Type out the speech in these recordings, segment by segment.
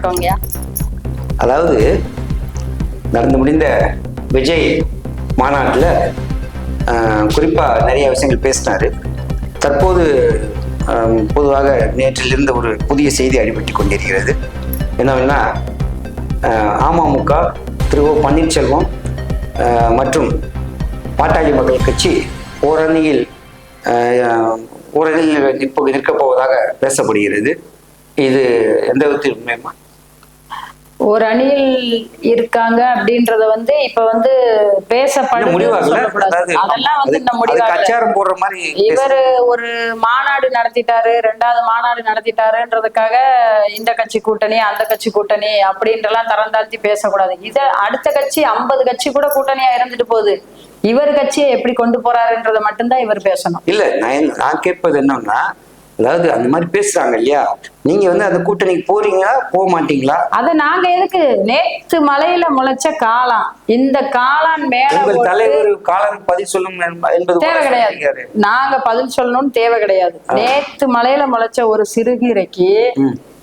வணக்கங்கய்யா அதாவது நடந்து முடிந்த விஜய் மாநாட்டில் குறிப்பாக நிறைய விஷயங்கள் பேசினார். தற்போது ஆஹ், பொதுவாக நேற்றிலிருந்து ஒரு புதிய செய்தி அடிபட்டு கொண்டிருக்கிறது. என்னவென்னா அமமுக திரு ஓ பன்னீர்செல்வம் ஆஹ், மற்றும் பாட்டாளி மக்கள் கட்சி ஓரணியில் ஓரணியில் நிற்ப நிற்கப் போவதாக பேசப்படுகிறது. இது எந்த விதத்தில் ஒரு அணியில் இருக்காங்க அப்படின்றத வந்து இப்ப வந்து இன்னும் பேசப்படுது அதெல்லாம் வந்து அதுக்கு முடிவாகல. இவரு ஒரு மாநாடு நடத்திட்டாரு ரெண்டாவது மாநாடு நடத்திட்டாருன்றதுக்காக இந்த கட்சி கூட்டணி அந்த கட்சி கூட்டணி அப்படின்றலாம் தரம் தாழ்த்தி பேசக்கூடாது. இத அடுத்த கட்சி ஐம்பது கட்சி கூட கூட்டணியா இருந்துட்டு போகுது. இவர் கட்சியை எப்படி கொண்டு போறாருன்றதை மட்டும்தான் இவர் பேசணும். இல்ல நான் கேட்பது என்னன்னா அதாவது அந்த மாதிரி பேசுறாங்க இல்லையா? நீங்க வந்து அந்த கூட்டணிக்கு போறீங்களா? போக மாட்டீங்களா? அத நாங்க எதுக்கு? நேத்து மலையில முளைச்ச காளான். இந்த காளான் மேல உங்கள் தலைவர் காலம் பதில் சொல்லும் என்ப- என்பது தேவை கிடையாது. நாங்க பதில் சொல்லணும்னு தேவை கிடையாது. நேத்து மலையில முளைச்ச ஒரு சிறுகீரைக்கு.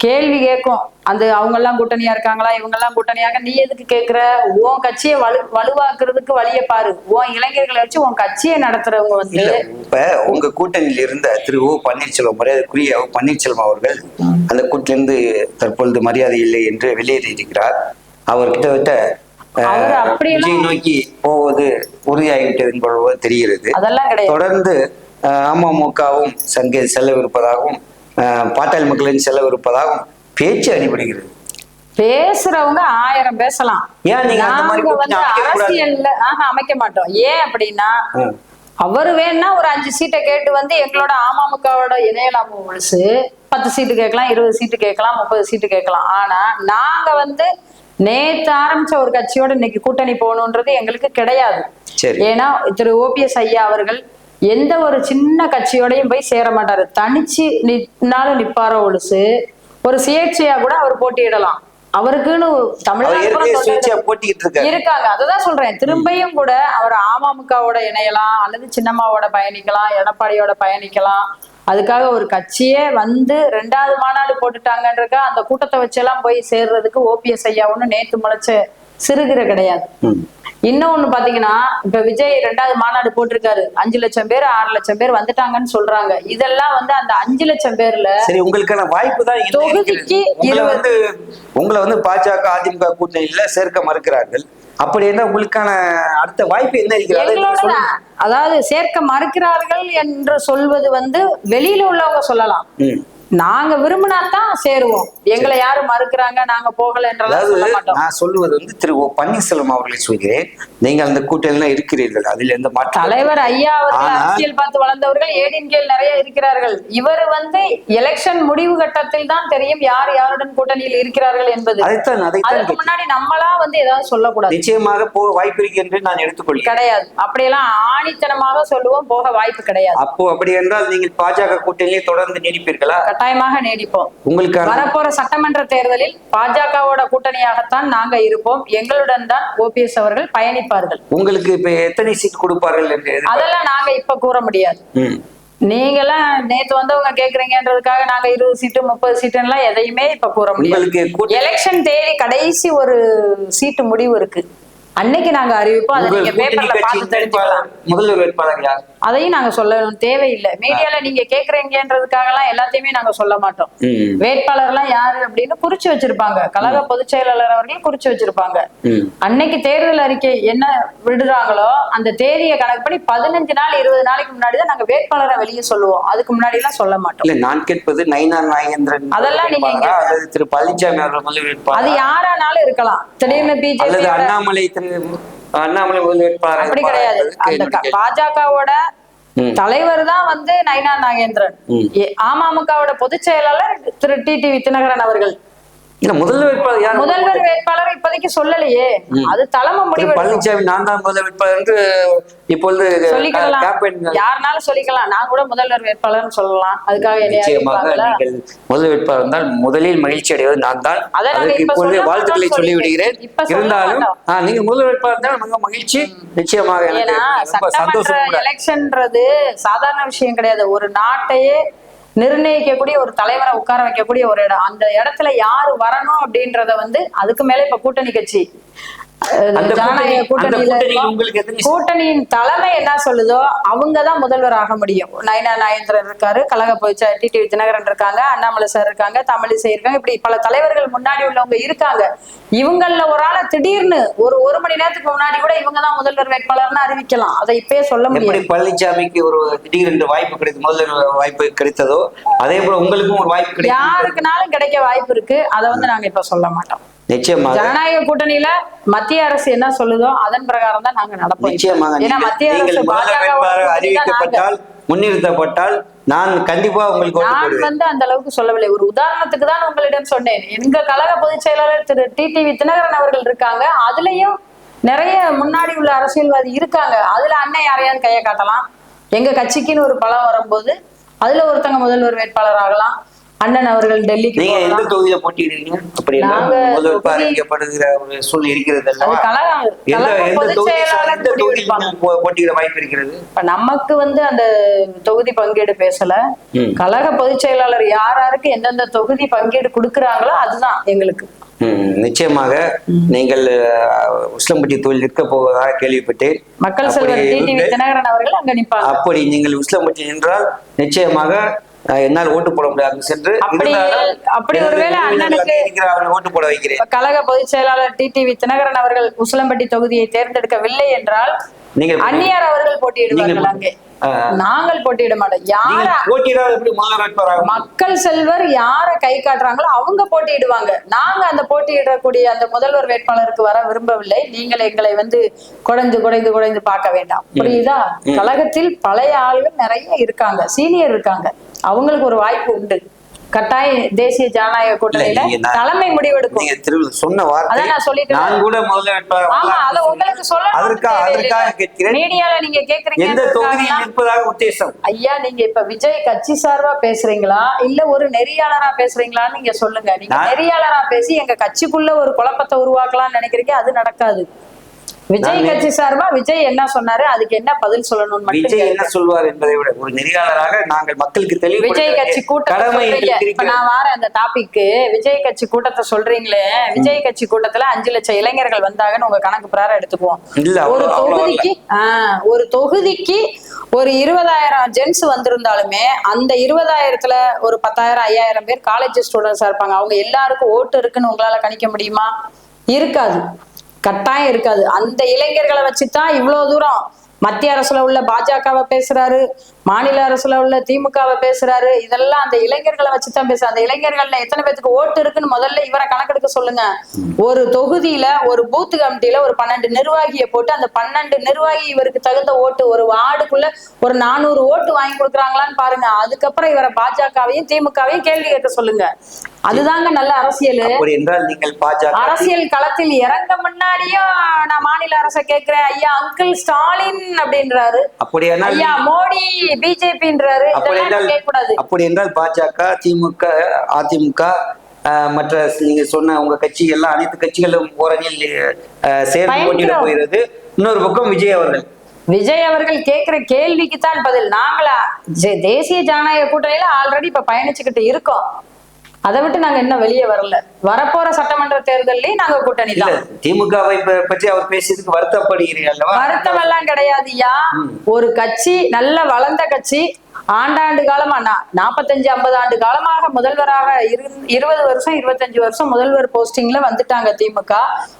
கேள்வி கேட்கும் அந்த அவங்க எல்லாம் கூட்டணியா இருக்காங்களா? இவங்க எல்லாம் கூட்டணியாக நீ எதுக்கு கேக்குற? உன் கட்சியை வலு வலுவாக்குறதுக்கு வழியை பாரு. உன் இளைஞர்களை வச்சு உன் கட்சியை நடத்துறவங்க வந்து இப்ப உங்க கூட்டணியில் இருந்த திரு ஓ பன்னீர்செல்வம் மரியாதைக்குரிய பன்னீர்செல்வம் அவர்கள் அந்த கூட்டிலிருந்து தற்பொழுது மரியாதை இல்லை என்று வெளியேறி இருக்கிறார் அவர் கிட்டத்தட்ட விஜய் நோக்கி போவது உறுதியாகிவிட்டது என்பது தெரிகிறது. அதெல்லாம் தொடர்ந்து அமமுகவும் சங்கே செல்லவிருப்பதாகவும் பாட்டாளி மக்களின் செல்லவிருப்பதாகவும் பேச்சு அடிபடுகிறது பேசுறவங்க ஆயிரம் பேசலாம் நீங்க வந்து? அரசியல்ல ஆஹா அமைக்க மாட்டோம் ஏன் அப்படின்னா. அவரு வேணா ஒரு அஞ்சு சீட்டை கேட்டு வந்து எங்களோட அமமுகவோட இணையலாம் முழுசு பத்து சீட்டு கேட்கலாம் இருபது சீட்டு கேட்கலாம் முப்பது சீட்டு கேட்கலாம் ஆனா நாங்க வந்து நேத்து ஆரம்பிச்ச ஒரு கட்சியோட இன்னைக்கு கூட்டணி போகணுன்றது எங்களுக்கு கிடையாது சரி. ஏன்னா திரு ஓபிஎஸ் ஐயா அவர்கள் எந்த ஒரு சின்ன கட்சியோடையும் போய் சேர மாட்டாரு. தனிச்சு நின்னாலும் நிப்பாரோ ஒழுசு. ஒரு சுயேட்சையா கூட அவர் போட்டியிடலாம். அவருக்குன்னு அவர் தமிழ்நாடு இருக்காங்க. அததான் சொல்றேன். திரும்பியும் கூட அவர் அமமுகவோட இணையலாம் அல்லது சின்னம்மாவோட பயணிக்கலாம் எடப்பாடியோட பயணிக்கலாம். அதுக்காக ஒரு கட்சியே வந்து ரெண்டாவது மாநாடு போட்டுட்டாங்கன்றக்க அந்த கூட்டத்தை வச்செல்லாம் போய் சேர்றதுக்கு ஓபிஎஸ் ஐயா ஒண்ணு நேத்து முளைச்ச சிறுகிற கிடையாது. இன்னொன்னு பாத்தீங்கன்னா இப்ப விஜய் ரெண்டாவது மாநாடு போட்டிருக்காரு. அஞ்சு லட்சம் பேர் ஆறு லட்சம் பேர் வந்துட்டாங்கன்னு சொல்றாங்க. இதெல்லாம் வந்து அந்த அஞ்சு லட்சம் பேர்ல சரி உங்களுக்கான வாய்ப்பு தான் தொகுதிக்கு வந்து உங்களை வந்து பாஜக அதிமுக கூட்டணியில சேர்க்க மறுக்கிறார்கள். அப்படி என்ன உங்களுக்கான அடுத்த வாய்ப்பு என்ன இருக்கிறது. அதாவது சேர்க்க மறுக்கிறார்கள் என்று சொல்வது வந்து வெளியில உள்ளவங்க சொல்லலாம். நாங்க விரும்பினா தான் சேருவோம். எங்களை யாரு மறுக்கிறாங்க நாங்க போகல மாட்டோம். நான் சொல்லுவது வந்து திரு ஓ பன்னீர்செல்வம் அவர்களை சொல்கிறேன். நீங்கள் அந்த கூட்டணியில இருக்கிறீர்கள் அதில் எந்த மாற்றம் தலைவர் ஐயா அவர்கள் அரசியல் பார்த்து வளர்ந்தவர்கள் ஏடின் கீழ் நிறைய இருக்கிறார்கள். இவர் வந்து எலெக்ஷன் முடிவு கட்டத்தில் தான் தெரியும் யார் யாருடன் கூட்டணியில் இருக்கிறார்கள் என்பது. அதைத்தான் அதுக்கு. முன்னாடி நம்மளா வந்து ஏதாவது சொல்லக்கூடாது. நிச்சயமாக போக வாய்ப்பு இருக்கு என்று நான் எடுத்துக்கொள்கிறேன். கிடையாது. அப்படியெல்லாம் ஆணித்தனமாக சொல்லுவோம் போக வாய்ப்பு கிடையாது. அப்போ அப்படி என்றால் நீங்கள் பாஜக கூட்டணியை தொடர்ந்து நீடிப்பீர்களா? கட்டாயமாக நீடிப்போம். உங்களுக்கான வரப்போற சட்டமன்ற தேர்தலில் பாஜகவோட கூட்டணியாகத்தான் நாங்க இருப்போம். எங்களுடன் தான் ஓபிஎஸ் அவர்கள் பயணிப்பார்கள். உங்களுக்கு இப்ப எத்தனை சீட் கொடுப்பார்கள் என்று? அதெல்லாம் நாங்க இப்ப கூற முடியாது. நீங்கெல்லாம் நேத்து வந்தவங்க கேக்குறீங்கன்றதுக்காக நாங்க இருபது சீட்டு முப்பது சீட்டுலாம் எதையுமே இப்ப கூற முடியாது. உங்களுக்கு எலெக்ஷன் தேதி கடைசி ஒரு சீட்டு முடிவு இருக்கு. அன்னைக்கு நாங்க அறிவிப்போம். அதை நீங்க பேப்பர்ல பார்த்து தெரிஞ்சுக்கலாம். முதல்வர் வேட்பாளர் யார்? அதையும் நாங்க சொல்லணும். தேவையில்லை. மீடியால நீங்க கேக்குறீங்கன்றதுக்காக எல்லாம் எல்லாத்தையுமே நாங்க சொல்ல மாட்டோம். ம். வேட்பாளர்லாம் யாரு அப்படின்னு குறிச்சு வச்சிருப்பாங்க. கழக பொதுச் செயலாளர் அவர்கள் குறிச்சு வச்சிருப்பாங்க. அன்னைக்கு தேர்தல் அறிக்கை என்ன விடுறாங்களோ அந்த தேதியை கணக்கு பண்ணி பதினஞ்சு நாள் இருபது நாளைக்கு முன்னாடி தான் நாங்க வேட்பாளரை வெளியே சொல்லுவோம். அதுக்கு முன்னாடி எல்லாம் சொல்ல மாட்டோம். இல்ல நான் கேட்பது நைனா நாகேந்திரன் அதெல்லாம் நீங்க வேட்பாளரா? திரு பழனிசாமி அவர்கள் அது வேட்பாளர்? யாரானாலும் இருக்கலாம். திடீர்னு பிஜேபி அண்ணாமலை அண்ணாமலை முதல் வேட்பாளர் அப்படி கிடையாது. அந்த பாஜகவோட. தலைவர் தான் வந்து நைனா நாகேந்திரன். அமமுகவோட பொதுச் செயலாளர் திரு டி டி வித்தினகரன் அவர்கள். முதல் வேட்பாளர் வேட்பாளர் இப்போதைக்கு சொல்லலையே. அது தலைமை முடிவு பழனிசாமி நான் தான் முதல் வேட்பாளர் என்று இப்பொழுது யாருனாலும் சொல்லிக்கலாம். நான் கூட முதல்வர் வேட்பாளர்னு சொல்லலாம். அதுக்காக நிச்சயமாக? நீங்கள் முதல் வேட்பாளர் இருந்தால் முதலில் மகிழ்ச்சி அடைவது நான் தான். அதை நாங்க அதற்கு இப்ப இப்பொழுது வாழ்த்துக்களை மாட்டோம் சொல்லி சொல்லிட்டேன். விடுகிறேன் இப்ப சொல்ல இருந்தாலும் நீங்க முதல் வேட்பாளர் இருந்தால் மிக மகிழ்ச்சி. நிச்சயமாக சந்தோஷம் எலெக்ஷன்ன்றது சாதாரண விஷயம் கிடையாது. ஒரு நாட்டையே நிர்ணயிக்கக்கூடிய ஒரு தலைவரை உட்கார வைக்கக்கூடிய ஒரு இடம். அந்த இடத்துல யாரு வரணும் அப்படின்றத வந்து அதுக்கு மேல இப்ப கூட்டணி கட்சி. கூட்டணியின் தலைமை என்ன சொல்லுதோ அவங்க தான் முதல்வர் ஆக முடியும். நயனா நாயந்திரன் இருக்காரு கழக பொதுச்சா டிடிவி தினகரன் இருக்காங்க அண்ணாமலை சார் இருக்காங்க தமிழிசை இருக்காங்க. இப்படி பல தலைவர்கள் முன்னாடி உள்ளவங்க இருக்காங்க. இவங்கள ஒரு ஆளை திடீர்னு ஒரு ஒரு மணி நேரத்துக்கு முன்னாடி கூட இவங்க தான் முதல்வர் வேட்பாளர்னு அறிவிக்கலாம். அதை இப்பயே சொல்ல முடியும் பழனிசாமிக்கு ஒரு திடீரென்று வாய்ப்பு கிடைத்து முதல்வர் வாய்ப்பு கிடைத்ததோ அதே போல உங்களுக்கும் ஒரு வாய்ப்பு யாருக்குனாலும் கிடைக்க வாய்ப்பு இருக்கு. அதை வந்து நாங்க இப்ப சொல்ல மாட்டோம். நிச்சயமாக. ஜனநாயக கூட்டணியில மத்திய அரசு என்ன சொல்லுதோ அதன் பிரகாரம் தான் நாங்க நடப்போம் நிச்சயமாக ஏன்னா மத்திய அரசு அறிவிக்கப்பட்டால் முன்னிறுத்தப்பட்டால் நான் கண்டிப்பா உங்களுக்கு நான் வந்து அந்த அளவுக்கு சொல்லவில்லை. ஒரு உதாரணத்துக்கு தான் உங்களிடம் சொன்னேன். எங்க கழக பொதுச் செயலாளர் திரு டிடிவி தினகரன் அவர்கள் இருக்காங்க. அதுலயும் நிறைய முன்னாடி உள்ள அரசியல்வாதி இருக்காங்க. அதுல அண்ணன் யாரையாவது கையை காட்டலாம்? எங்க கட்சிக்குன்னு ஒரு பலம் வரும்போது அதுல ஒருத்தங்க முதல்வர் வேட்பாளர் ஆகலாம். அண்ணன் அவர்கள் டெல்லிக்கு நீங்க எந்த தொகுதியில போட்டியிடுறீங்க? அப்படி என்றால் தொகுதி- அறிவிக்கப்படுகிற ஒரு சூழ்நிலை இருக்கிறது எந்த தொகுதி போட்டியிட வாய்ப்பு இருக்கிறது? இப்ப நமக்கு வந்து அந்த தொகுதி பங்கீடு பேசல. கழக பொதுச் செயலாளர் யார் யாருக்கு எந்தெந்த தொகுதி பங்கீடு கொடுக்குறாங்களோ அதுதான் எங்களுக்கு. நிச்சயமாக நீங்கள் உஸ்லம்பட்டி தொழில் நிற்க போவதாக கேள்விப்பட்டேன். மக்கள் தினகரன் அவர்கள் அங்க நிப்பாங்க அப்படி நீங்கள் உஸ்லம்பட்டி நின்றால் நிச்சயமாக என்னால் ஓட்டு போட முடியாது. சென்று அப்படி- ஒருவேளை அண்ணனுக்கு- ஓட்டு போட வைக்கிறேன். கழக பொதுச் செயலாளர் டிடிவி தினகரன் அவர்கள் உசிலம்பட்டி தொகுதியை தேர்ந்தெடுக்கவில்லை என்றால் நீங்கள் அந்நியார் அவர்கள் போட்டியிடுவார்கள் நீங்கள் அங்கே. நாங்கள் போட்டியிட மாட்டோம் யார மக்கள் செல்வர் யார கை காட்டுறாங்களோ அவங்க போட்டியிடுவாங்க. நாங்க அந்த போட்டியிடக்கூடிய அந்த முதல்வர் வேட்பாளருக்கு வர விரும்பவில்லை. நீங்கள் எங்களை வந்து குடைந்து குடைந்து குடைந்து பார்க்க வேண்டாம். புரியுதா? கழகத்தில் பழைய ஆளுகள் நிறைய இருக்காங்க. சீனியர் இருக்காங்க. அவங்களுக்கு ஒரு வாய்ப்பு உண்டு. கட்டாய தேசிய ஜனநாயக கூட்டணியில தலைமை முடிவெடுக்கும். சொன்ன வார்த்தை நான் சொல்லிட்டேன். நான் கூட முதல்ல ஆமா அத உங்களுக்கு சொல்ல அதற்காக அதற்காக கேட்கிறேன். மீடியால நீங்க எந்த தொகுதியில் கேக்குறீங்க நிற்பதாக உத்தேசம்? ஐயா நீங்க இப்ப விஜய் கட்சி சார்பா பேசுறீங்களா? இல்ல ஒரு நெறியாளரா பேசுறீங்களான்னு நீங்க சொல்லுங்க. நீங்க நெறியாளரா பேசி எங்க கட்சிக்குள்ள ஒரு குழப்பத்தை உருவாக்கலாம்னு நினைக்கிறீங்க அது நடக்காது. விஜய் கட்சி சார்பா விஜய் என்ன சொன்னாரு? அதுக்கு என்ன பதில் சொல்லணும்னு மட்டும் விஜய் என்ன. சொல்வார் என்பதை விட ஒரு நெறியாளராக நாங்கள் மக்களுக்கு தெளிவுபடுத்த விஜய் கட்சி இருக்கிறது. நான் வாரேன் அந்த டாபிக்கு விஜய் கட்சி கூட்டத்தை சொல்றீங்களே? விஜய் கட்சி கூட்டத்துல அஞ்சு லட்சம் இளைஞர்கள் வந்தாங்கன்னு உங்க கணக்கு பிரகாரம் எடுத்துக்குவோம். ஒரு தொகுதிக்கு ஆஹ், ஒரு தொகுதிக்கு ஒரு இருபதாயிரம் ஜென்ஸ் வந்திருந்தாலுமே அந்த இருபதாயிரத்துல ஒரு பத்தாயிரம் ஐயாயிரம் பேர் காலேஜ் ஸ்டூடெண்ட்ஸா இருப்பாங்க. அவங்க எல்லாருக்கும் ஓட்டு இருக்குன்னு உங்களால கணிக்க முடியுமா? இருக்காது. கட்டாயம் இருக்காது. அந்த இளைஞர்களை வச்சுதான் இவ்வளவு தூரம் மத்திய அரசுல உள்ள பாஜகவை பேசுறாரு. மாநில அரசுல உள்ள திமுகவை பேசுறாரு. இதெல்லாம் அந்த இளைஞர்களை வச்சுதான் பேசுறாரு. அந்த இளைஞர்கள்ல எத்தனை பேத்துக்கு ஓட்டு இருக்குன்னு முதல்ல இவரை கணக்கெடுக்க சொல்லுங்க. ஒரு தொகுதியில ஒரு பூத் கமிட்டியில ஒரு பன்னெண்டு நிர்வாகியை போட்டு அந்த பன்னெண்டு நிர்வாகி இவருக்கு தகுந்த ஓட்டு ஒரு வார்டுக்குள்ள ஒரு நானூறு ஓட்டு வாங்கி கொடுக்குறாங்களான்னு பாருங்க. அதுக்கப்புறம் இவரை பாஜகவையும் திமுகவையும் கேள்வி கேட்க சொல்லுங்க. அதுதாங்க நல்ல அரசியல். அப்படி என்றால் நீங்கள் பாஜக அரசியல் களத்தில் இறங்க முன்னாடியும் நான் மாநில அரசை கேட்கிறேன். ஐயா அங்கிள் ஸ்டாலின் அப்படின்றாரு. ஐயா மோடி பிஜேபின்றாரு. அப்படி என்றால் அப்படி பாஜக திமுக அதிமுக மற்ற நீங்க சொன்ன உங்க கட்சி எல்லாம் அனைத்து கட்சிகளும் ஓரணியில் சேர்ந்து போட்டியிட. போகிறது. இன்னொரு பக்கம் விஜய் அவர்கள். விஜய் அவர்கள் கேட்கிற கேள்விக்கு தான் பதில். நாங்களா தேசிய ஜனநாயக கூட்டணியில ஆல்ரெடி இப்ப பயணிச்சுக்கிட்டு இருக்கோம். அதை விட்டு நாங்க இன்னும் வெளியே வரல. வரப்போற சட்டமன்ற தேர்தல்லையும் நாங்க கூட்டணி தான். திமுகவை பற்றி அவர் பேசியதுக்கு வருத்தப்படுகிறீர்கள் வருத்தம் எல்லாம் கிடையாதுயா ஒரு கட்சி நல்ல வளர்ந்த கட்சி ஆண்டாண்டு காலமா நா- நாற்பத்தஞ்சு ஐம்பது ஆண்டு காலமாக முதல்வராக இரு- இருபது வருஷம் இருபத்தஞ்சு வருஷம் முதல்வர் போஸ்டிங்ல வந்துட்டாங்க திமுக.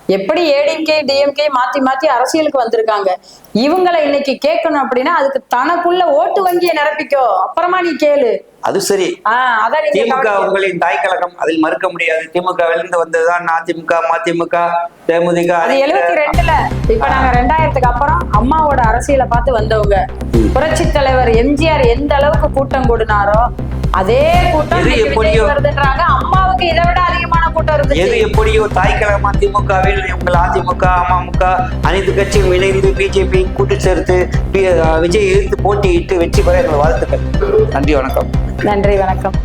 எப்படி ஏடிஎம்கே டிஎம்கே மாத்தி மாத்தி அரசியலுக்கு வந்திருக்காங்க. இவங்களை இன்னைக்கு கேட்கணும் அப்படின்னா அதுக்கு தனக்குள்ள ஓட்டு வங்கியை நிரப்பிக்கோ. அப்புறமா நீ கேளு. அது சரி. திமுக. உங்களின் தாய் கழகம் அதில் மறுக்க முடியாது. திமுக விழுந்து வந்ததுதான் அதிமுக மதிமுக தேமுதிக அது எழுபத்தி ரெண்டுல. இப்ப நாங்க ரெண்டாயிரத்துக்கு அப்புறம் அம்மாவோட அரசியலை பார்த்து வந்தவங்க. புரட்சி தலைவர் எம்ஜிஆர் எந்த அளவுக்கு கூட்டம் கூடினாரோ அதே கூட்டம் வருதுன்றாங்க. அம்மாவுக்கு இதை விட கூட்டம் எது இருந்துச்சு எப்படியோ தாய் கழகம் அதிமுகவில் உங்கள் அதிமுக அமமுக அனைத்து கட்சியும் இணைந்து பிஜேபி கூட்டு சேர்த்து விஜய் எதிர்த்து போட்டியிட்டு வெற்றி பெற எங்கள் வாழ்த்துக்கள். நன்றி வணக்கம். நன்றி வணக்கம்.